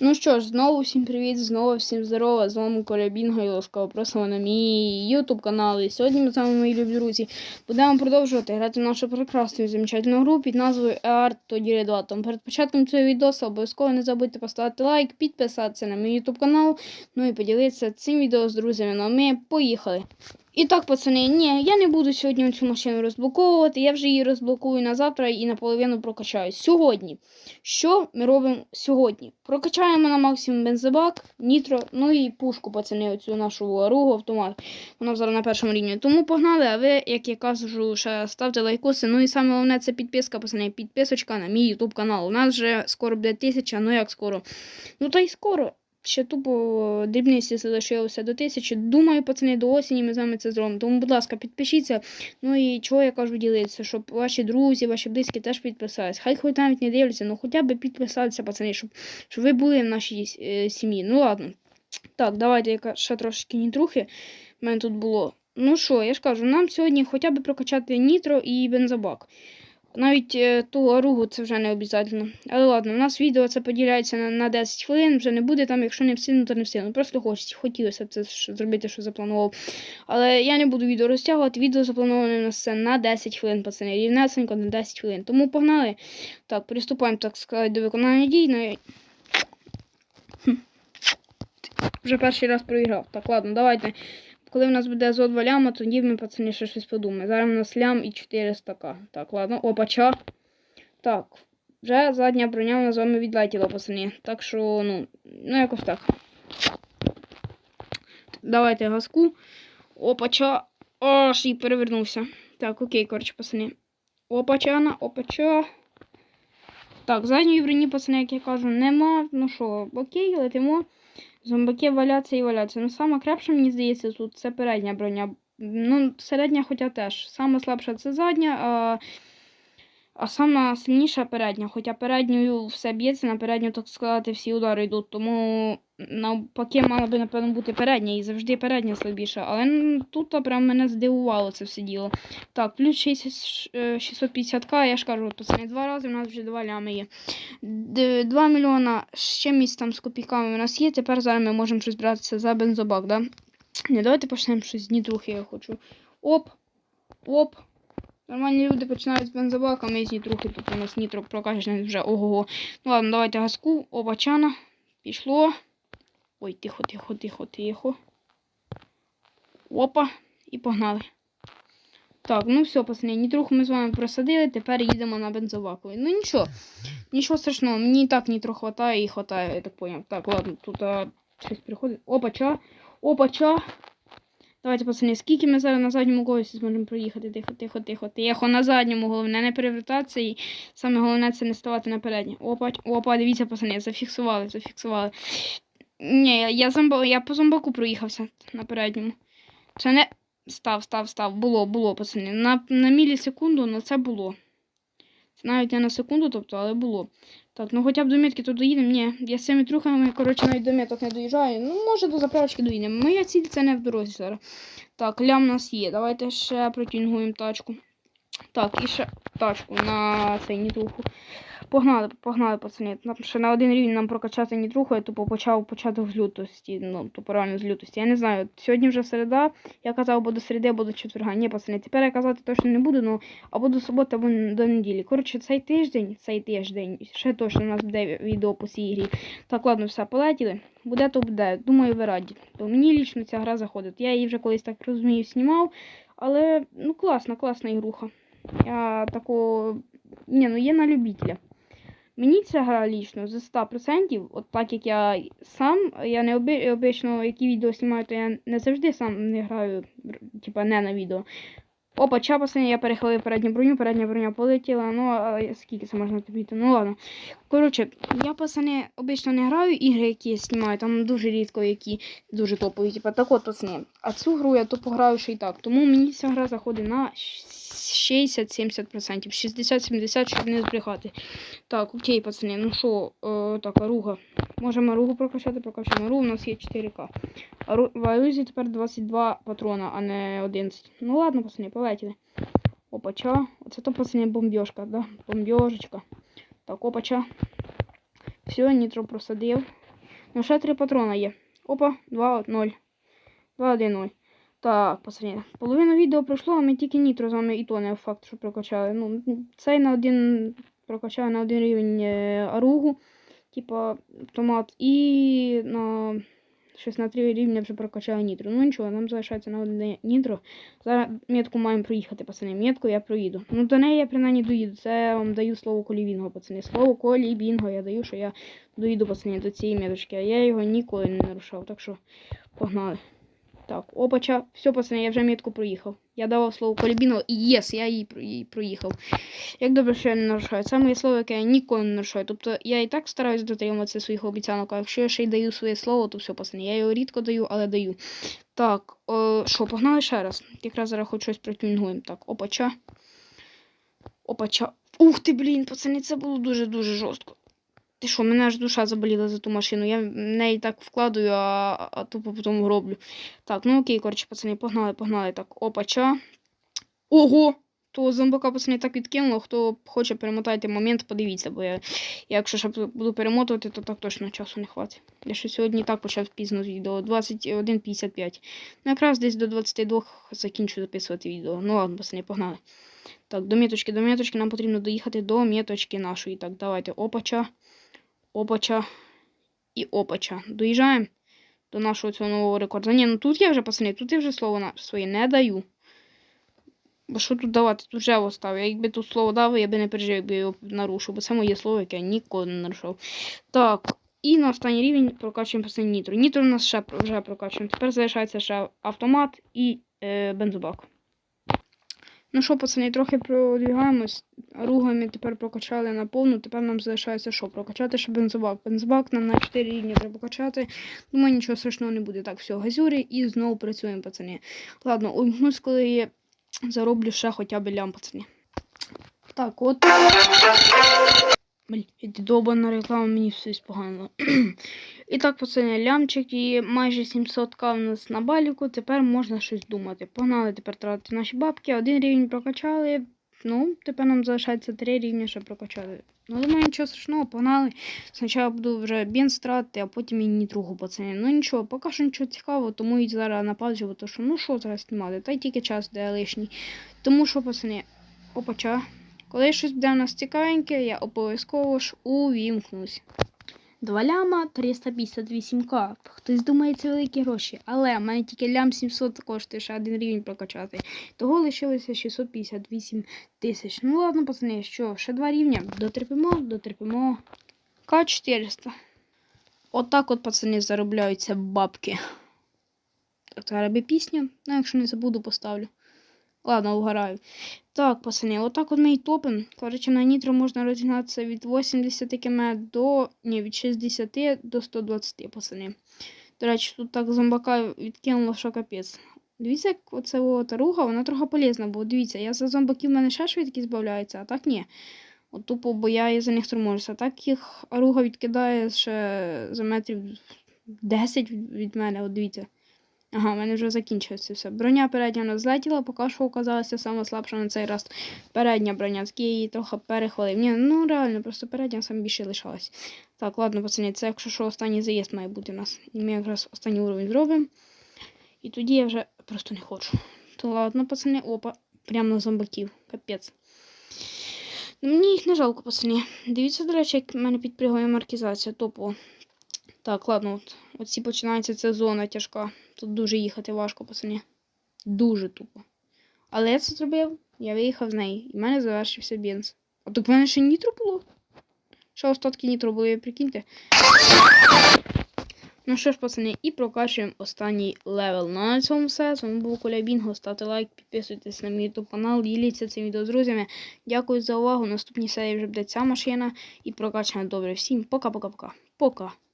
Ну що ж, знову всім привіт, знову всім здорово, з вами Коля Бінга і ласкаво просимо на мій YouTube канал. І сьогодні ми з вами, мої любі друзі, будемо продовжувати грати в нашу прекрасну і замечательну гру під назвою Art Toddler 2. Тому перед початком цього відео обов'язково не забудьте поставити лайк, підписатися на мій YouTube канал, ну і поділитися цим відео з друзями. Ну а ми поїхали. І так, пацани, ні, я не буду сьогодні цю машину розблоковувати, я вже її розблокую на завтра і наполовину прокачаю. Сьогодні. Що ми робимо сьогодні? Прокачаємо на максимум бензобак, нітро, ну і пушку, пацани, оцю нашу аругу автомат. Вона зараз на першому рівні. Тому погнали, а ви, як я кажу, ще ставте лайкоси. Ну і саме головне це підписка, пацани, підписочка на мій YouTube канал. У нас вже скоро буде тисяча, ну як скоро. Ну та й скоро. Ще тупо дрібниці залишилося до тисячі. Думаю, пацани, до осені ми з вами це зробимо. Тому, будь ласка, підпишіться. Ну і чого я кажу ділитися, щоб ваші друзі, ваші близькі теж підписались. Хай хоч навіть не дивляться, ну хоча б підписалися, пацани, щоб, щоб ви були в нашій е, сім'ї. Ну ладно. Так, давайте яка ще трошки нітрухи. У мене тут було. Ну що, я ж кажу, нам сьогодні хоча б прокачати нітро і бензобак. Навіть е, ту оругу це вже не обов'язково. Але ладно, у нас відео це поділяється на, на 10 хвилин, вже не буде там, якщо не встигну, то не встигну. Просто хоч, хотілося б це зробити, що запланував. Але я не буду відео розтягувати. Відео заплановане на все на 10 хвилин, пацани. Рівнесенько на 10 хвилин. Тому погнали. Так, приступаємо, так сказати, до виконання дій. Ну, хм. Вже перший раз проіграв. Так, ладно, давайте. Коли в нас буде зо 2 ляма, тоді ми, пацани, ще щось подумаємо. Зараз у нас лям і 400к. Так, ладно. Опача. Так. Вже задня броня у нас з вами відлетіла, пацани. Так що, ну, ну якось так. Давайте газку. Опача. Аж і перевернувся. Так, окей, коротше, пацани. Опачана, опача. Так, задньої броні, пацани, як я кажу, нема. Ну що, окей, летимо. Зомбаки валяться і валяться. Ну, саме крепше, мені здається, тут це передня броня. Ну, середня, хоча теж. Саме слабша це задня, а а сама сильніша передня. Хоча передньою все б'ється, на передню, так сказати, всі удари йдуть. Тому навпаки, мала би, напевно, бути передня. І завжди передня слабіша. Але тут прям мене здивувало це все діло. Так, плюс 650к, я ж кажу, пацани, два рази у нас вже два лями є. 2 мільйона з чимось там з копійками у нас є. Тепер зараз ми можемо щось братися за бензобак, да? Не, давайте почнемо щось з нітрухи, я хочу. Оп, оп. Нормальні люди починають з бензобака, ми з нітрухи, тут у нас нітро прокачане вже ого-го. Ну ладно, давайте газку, обачана. Пішло. Ой, тихо, тихо, тихо, тихо. Опа, і погнали. Так, ну все, пацани, нітруху ми з вами просадили, тепер їдемо на бензобаковий. Ну нічого, нічого страшного, мені і так нітро хватає і хватає, я так поняв. Так, ладно, тут а, щось приходить. Опача, опача. Давайте, пацани, скільки ми зараз на задньому колесі зможемо проїхати? Тихо, тихо, тихо, тихо, на задньому головне не перевертатися і саме головне це не ставати на переднє. Опа, опа, дивіться, пацани, зафіксували, зафіксували. Ні, я, я, зомба, я по зомбаку проїхався на передньому. Це не. Став, став, став. Було, було, пацани. На на мілісекунду, але це було. Це навіть не на секунду, тобто, але було. Так, ну хоча б до мітки тут доїдемо. Ні, я з цими трухами, коротше, навіть до міток не доїжджаю. Ну, може до заправочки доїдемо. Моя ціль це не в дорозі зараз. Так, лям у нас є. Давайте ще протінгуємо тачку. Так, і ще тачку на цей нітруху. Погнали, погнали, пацани. Нам ще на один рівень нам прокачати нітруху, я тупо почав почати з лютості. Ну, тупо реально з лютості. Я не знаю. Сьогодні вже середа. Я казав, або до середи, або до четверга. Ні, пацани, тепер я казати точно не буду, ну або до суботи, або до неділі. Коротше, цей тиждень, цей тиждень, ще точно у нас буде відео по цій грі. Так, ладно, все, полетіли. Буде, то буде. Думаю, ви раді. То мені лічно ця гра заходить. Я її вже колись так розумію, знімав. Але ну класна, класна ігруха. Я таку. Ні, ну є на любителя. Мені ця гра лічно за 100%, от так як я сам, я не оби, обично, які відео знімаю, то я не завжди сам не граю, типа не на відео. Опа, чапасені, я перехилив передню броню, передня броня полетіла, ну а скільки це можна тобі? Ну ладно. Коротше, я пацани обично не граю ігри, які я знімаю, там дуже рідко які дуже топові. Типа так от пацани. А цю гру я тупо граю ще й так. Тому мені ця гра заходить на 60-70%. 60-70, щоб не збрехати. Так, окей, пацани, ну що, е, так, аруга. Можемо аругу прокачати, прокачаємо аругу, у нас є 4К. В арузі тепер 22 патрона, а не 11. Ну ладно, пацани, полетіли. Опача. Оце то, пацани, бомбьошка, да? Бомбьошечка. Так, опача. Все, нітро просадив. Ну, ще три патрона є. Опа, 2, 0. 2, 1, 0. Так, пацани, половину відео пройшло, а ми тільки нітро з вами і то не факт, що прокачали. Ну, цей на один прокачали на один рівень е, аругу, типа автомат, і на щось на 3 рівня вже прокачала нітро. Ну нічого, нам залишається на одне нітро. Зараз метку маємо проїхати, пацани. Метку я проїду. Ну до неї я принаймні доїду. Це вам даю слово колібінго, пацани. Слово колібінго я даю, що я доїду, пацани, до цієї меточки. А я його ніколи не нарушав. Так що погнали. Так, опача. Все, пацани, я вже метку проїхав. Я давав слово колібінго і єс, я її, її проїхав. Як добре, що я не нарушаю. Це моє слово, яке я ніколи не нарушаю. Тобто я і так стараюсь дотримуватися своїх обіцянок, а якщо я ще й даю своє слово, то все, пацани. Я його рідко даю, але даю. Так, е, що, погнали ще раз. Якраз зараз хоч щось протюнгуємо. Так, опача. Опача. Ух ти, блін, пацани, це було дуже-дуже жорстко. Ти що, мене аж душа заболіла за ту машину. Я в неї так вкладую, а, а тупо потім роблю. Так, ну окей, коротше, пацани, погнали, погнали. Так, опача. Ого! То зомбака, пацани, так відкинуло. Хто хоче перемотати момент, подивіться, бо я, якщо ще буду перемотувати, то так точно часу не хватить. Я ще сьогодні так почав пізно відео. 21.55. Ну, якраз десь до 22 закінчу записувати відео. Ну ладно, пацани, погнали. Так, до міточки, до міточки нам потрібно доїхати до міточки нашої. Так, давайте опача, опача і опача. Доїжджаємо до нашого цього нового рекорду. Ні, ну тут я вже, пацани, тут я вже слово своє не даю. Бо що тут давати? Тут вже оставив. Я якби тут слово дав, я би не пережив, якби його нарушив, бо це моє слово, яке я ніколи не нарушав. Так, і на останній рівень прокачуємо пацани нітро. Нітро у нас ще вже прокачуємо. Тепер залишається ще автомат і е, бензобак. Ну що, пацани, трохи продвігаємось. Ругами тепер прокачали на повну. Тепер нам залишається що? Прокачати ще бензобак. Бензобак нам на 4 рівні треба прокачати. Думаю, нічого страшного не буде. Так, все, газюри і знову працюємо, пацани. Ладно, умкнусь, коли я зароблю ще хоча б лям, пацани. Так, от. Блін, довбана реклама, мені все погано. І так, пацани, лямчик і майже 700к у нас на баліку. Тепер можна щось думати. Погнали тепер тратити наші бабки. Один рівень прокачали. Ну, тепер нам залишається три рівні, щоб прокачати. Ну, думаю, нічого страшного, погнали. Спочатку буду вже бенз тратити, а потім і нітруху, пацани. Ну нічого, поки що нічого цікавого, тому і зараз на паузі, бо що ну що зараз знімати, та й тільки час де лишній. Тому що, пацани, опача. Коли щось буде в нас цікавеньке, я обов'язково ж увімкнусь. 2 ляма 358к. Хтось думає, це великі гроші. Але в мене тільки лям 700 коштує ще один рівень прокачати. Того лишилося 658 тисяч. Ну ладно, пацани, що, ще два рівня. Дотерпимо, дотерпимо. К400. Отак от, пацани, заробляються бабки. Зараз би пісню. Ну, якщо не забуду, поставлю. Ладно, угораю. Так, пацани, отак от ми і топимо. Коротше, на нітро можна розігнатися від 80 км до. Ні, від 60 до 120, пацани. До речі, тут так зомбака відкинуло, що капець. Дивіться, як оце от руга, вона трохи полезна, бо дивіться, я за зомбаків в мене ще швидкість збавляється, а так ні. От тупо, бо я і за них тормозився. А так їх руга відкидає ще за метрів 10 від від мене, от дивіться. Ага, в мене вже закінчилося все. Броня передня злетіла, поки що оказалася саме слабша на цей раз. Передня броня, таки я її трохи перехвалив. Ні, ну реально, просто передня саме більше лишалась. Так, ладно, пацани, це якщо що останній заїзд має бути у нас. І ми якраз останній уровень зробимо. І тоді я вже просто не хочу. То ладно, пацани, опа, прямо на зомбаків. Капець. Ну, мені їх не жалко, пацани. Дивіться, до речі, як в мене підпригує маркізація, топово. Так, ладно, от, оці починається ця зона тяжка. Тут дуже їхати важко, пацани. Дуже тупо. Але я це зробив, я виїхав з неї, і в мене завершився бенз. А так в мене ще нітро було. Ще остатки нітро були, прикиньте. Ну що ж, пацани, і прокачуємо останній левел. Ну, на цьому все. З вами був Коля Бінго. Ставте лайк, підписуйтесь на мій YouTube канал, діліться цим відео з друзями. Дякую за увагу. Наступній серії вже буде ця машина і прокачана добре. Всім пока-пока-пока. Пока.